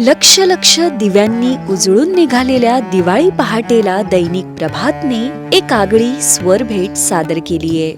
लक्ष लक्ष दिव्यांनी उजळून निघालेल्या दिवाळी पहाटेला दैनिक प्रभातने एक आगळी स्वर भेट सादर केलीये.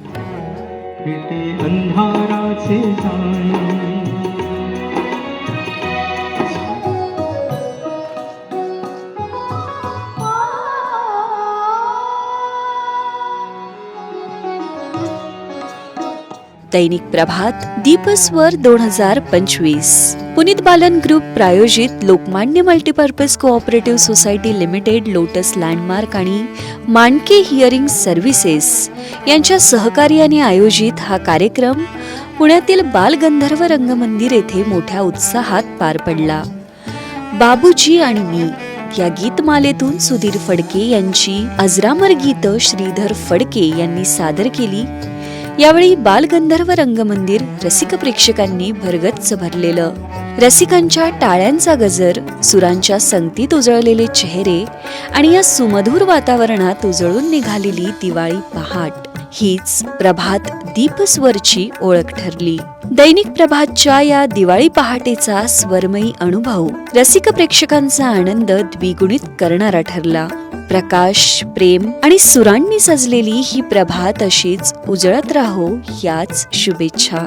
दैनिक प्रभात दीपस्वर दोन हजार पंचवीस. पुनीत बालन ग्रुप प्रायोजित Lokmanya multipurpose cooperative society limited lotus landmark आणि मानके हिअरिंग सर्व्हिसेस यांच्या सहकार्याने आयोजित हा कार्यक्रम पुण्यातील बालगंधर्व रंगमंदिर येथे मोठ्या उत्साहात पार पडला. बाबूजी आणि मी या गीतमालेतून सुधीर फडके यांची अजरामर गीत श्रीधर फडके यांनी सादर केली. यावेळी बालगंधर्व रंगमंदिर रसिक प्रेक्षकांनी भरगच्च भरलेलं रसिकांच्या टाळ्यांचा गजर सुरांच्या संगतीत उजळलेले चेहरे आणि या सुमधुर वातावरणात उजळून निघालेली दिवाळी पहाट. हीच प्रभात दीपस्वरची ओळख ठरली. दैनिक प्रभातच्या या दिवाळी पहाटेचा स्वरमयी अनुभव रसिक प्रेक्षकांचा आनंद द्विगुणित करणारा ठरला. प्रकाश प्रेम आणि सुरांनी सजलेली ही प्रभात अशीच उजळत राहो याच शुभेच्छा.